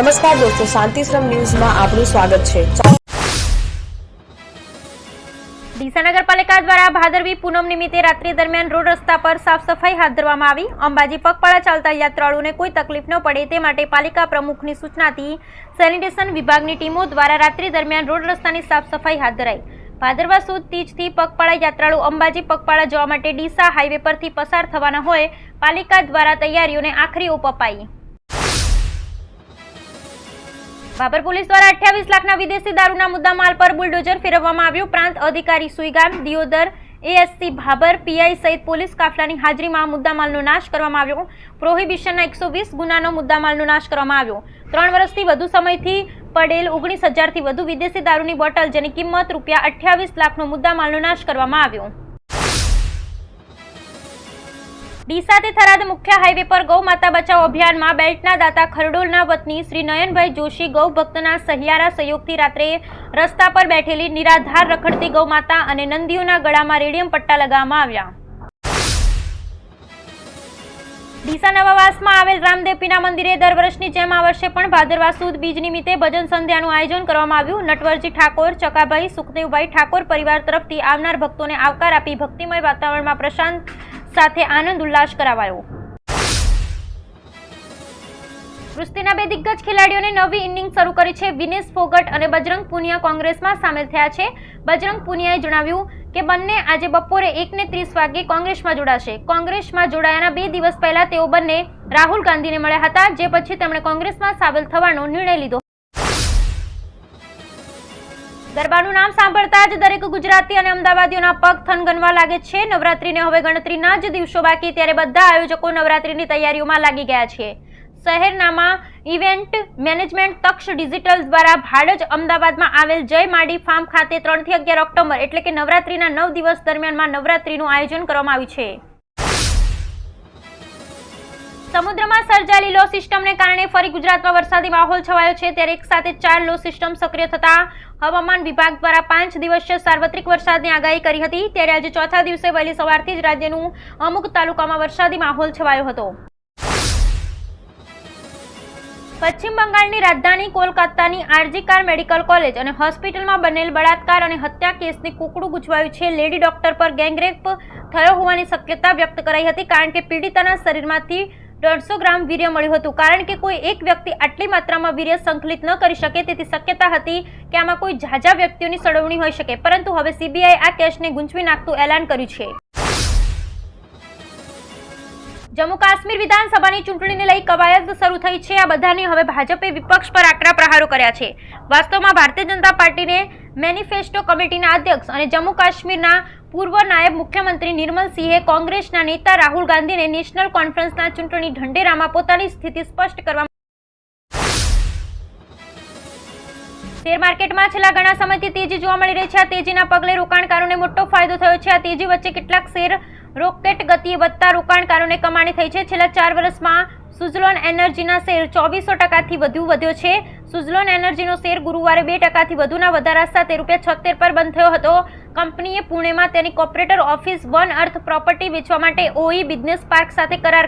નમસ્કાર દોસ્તો, શાંતિશ્રમ ન્યૂઝમાં આપનું સ્વાગત છે. ડીસા નગરપાલિકા દ્વારા ભાદરવી પૂનમ નિમિત્તે રાત્રિ દરમિયાન રોડ રસ્તા પર સાફ સફાઈ હાથ ધરવામાં આવી. અંબાજી પગપાળા ચાલતા યાત્રાળુઓને કોઈ તકલીફ ન પડે તે માટે પાલિકા પ્રમુખની સૂચનાથી સેનિટેશન વિભાગની ટીમો દ્વારા રાત્રિ દરમિયાન રોડ રસ્તાની સાફ સફાઈ હાથ ધરાઈ. ભાદરવા સુદ તીજથી પગપાળા યાત્રાળુ અંબાજી પગપાળા જવા માટે ડીસા હાઈવે પરથી પસાર થવાના હોય પાલિકા દ્વારા તૈયારીઓને આખરી ઓપ અપાઈ. બાબર પોલીસ દ્વારા અઠ્યાવીસ લાખના વિદેશી દારૂના મુદ્દામાલ પર બુલડોઝર ફેરવવામાં આવ્યું. ઉપરાંત અધિકારી સુઈગામ, દિયોદર, એએસસી ભાબર પીઆઈ સહિત પોલીસ કાફલાની હાજરીમાં મુદ્દામાલનો નાશ કરવામાં આવ્યો. પ્રોહિબિશનના એકસો વીસ ગુનાનો મુદ્દામાલનો નાશ કરવામાં આવ્યો. ત્રણ વર્ષથી વધુ સમયથી પડેલ ઓગણીસ હજારથી વધુ વિદેશી દારૂની બોટલ જેની કિંમત રૂપિયા અઠ્યાવીસ લાખનો મુદ્દામાલનો નાશ કરવામાં આવ્યો. ડીસાથી થરાદ મુખ્ય હાઈવે પર ગૌ માતા બચાવ અભિયાનમાં બેલ્ટના દાતા ખરડોલના વતની શ્રી નયનભાઈ જોશી ગૌ ભક્તના સહિયારા સહયોગથી રાત્રે રસ્તા પર બેઠેલી નિરાધાર રખડતી ગૌ માતા અને નંદીઓના ગળામાં રેડિયમ પટ્ટા લગાવવામાં આવ્યા. ડીસા નવાવાસમાં આવેલ રામદેવપીના મંદિરે દર વર્ષની જેમ આ વર્ષે પણ ભાદરવા સુદ બીજ નિમિત્તે ભજન સંધ્યાનું આયોજન કરવામાં આવ્યું. નટવરજી ઠાકોર, ચકાભાઈ, સુખદેવભાઈ ઠાકોર પરિવાર તરફથી આવનાર ભક્તોને આવકાર આપી ભક્તિમય વાતાવરણમાં પ્રશાંત સાથે આનંદ ઉલ્લાસ કરાવાયો. કુસ્તીના બે દિગ્ગજ ખેલાડીઓને નવી ઇનિંગ શરૂ કરી છે. વિનેશ ફોગટ અને બજરંગ પુનિયા કોંગ્રેસમાં સામેલ થયા છે. બજરંગ પુનિયાએ જણાવ્યું કે બંને આજે બપોરે એકને ત્રીસ વાગે કોંગ્રેસમાં જોડાશે. કોંગ્રેસમાં જોડાયાના બે દિવસ પહેલા તેઓ બંને રાહુલ ગાંધીને મળ્યા હતા, જે પછી તેમણે કોંગ્રેસમાં સામેલ થવાનો નિર્ણય લીધો. ગરબાનું નામ સાંભળતા જ દરેક ગુજરાતી અને અમદાવાદીઓના પગ થનગનવા લાગે છે. નવરાત્રીને હવે ગણતરીના જ દિવસો બાકી ત્યારે બધા આયોજકો નવરાત્રીની તૈયારીઓમાં લાગી ગયા છે. શહેરનામાં ઇવેન્ટ મેનેજમેન્ટ તક્ષ ડિજિટલ દ્વારા ભાડજ અમદાવાદમાં આવેલ જય માડી ફાર્મ ખાતે ત્રણથી અગિયાર ઓક્ટોબર એટલે કે નવરાત્રીના નવ દિવસ દરમિયાનમાં નવરાત્રીનું આયોજન કરવામાં આવ્યું છે. સમુદ્રમાં સર્જાયેલી લો સિસ્ટમને કારણે ફરી ગુજરાતમાં વરસાદી માહોલ છવાયો છે. ત્યારે એક સાથે ચાર લો સિસ્ટમ સક્રિય થતા હવામાન વિભાગ દ્વારા પાંચ દિવસીય સાર્વત્રિક વરસાદની આગાહી કરી હતી. ત્યારે આજે ચોથા દિવસે વહેલી સવારથી જ રાજ્યનું અમુક તાલુકામાં વરસાદી માહોલ છવાયો હતો. પશ્ચિમ બંગાળની રાજધાની કોલકાતાની આરજીકાર મેડિકલ કોલેજ અને હોસ્પિટલમાં બનેલ બળાત્કાર અને હત્યા કેસની કુકડું ગુજવાયું છે. લેડી ડોક્ટર પર ગેંગરેપ થયો હોવાની શક્યતા વ્યક્ત કરાઈ હતી, કારણ કે પીડિતાના શરીરમાંથી દોઢસો ગ્રામ વીર્ય મળ્યું હતું. કારણ કે કોઈ એક વ્યક્તિ આટલી માત્રામાં વીર્ય સંકલિત ન કરી શકે તેથી શક્યતા હતી કે આમાં કોઈ ઝાઝા વ્યક્તિઓની સળવણી હોઈ શકે. પરંતુ હવે સીબીઆઈ આ કેસને ગૂંચવી નાખતું એલાન કર્યું છે. જમ્મુ કાશ્મીર વિધાનસભાની ચૂંટણીને લઈ કવાયત શરૂ થઈ છે. આ બધાની હવે ભાજપે વિપક્ષ પર આકરા પ્રહારો કર્યા છે. વાસ્તવમાં ભારતીય જનતા પાર્ટીને મેનિફેસ્ટો કમિટીના અધ્યક્ષ અને જમ્મુ કાશ્મીરના પૂર્વ નાયબ મુખ્યમંત્રી નિર્મલસિંહે કોંગ્રેસના નેતા રાહુલ ગાંધીને નેશનલ કોન્ફરન્સના ચૂંટણી ઢંઢેરામાં પોતાની સ્થિતિ સ્પષ્ટ કરવા શેર માર્કેટમાં છેલ્લા ઘણા સમયથી તેજી જોવા મળી રહી છે. આ તેજીના પગલે રોકાણકારોને મોટો ફાયદો થયો છે. આ તેજી વચ્ચે કેટલાક શેર રોકેટ ગતિએ વધતા રોકાણકારોને કમાણી થઈ છે. છેલ્લા ચાર વર્ષમાં સુઝલોન એનર્જીના શેર ચોવીસો ટકાથી વધુ વધ્યો છે. સુઝલોન એનર્જીનો શેર ગુરુવારે બે ટકાથી વધુના વધારા સાથે રૂપિયા છોતેર પર બંધ થયો હતો. કંપનીએ પુણેમાં તેની corporator office one earth property વેચવા માટે ઓઈ બિઝનેસ પાર્ક સાથે કરાર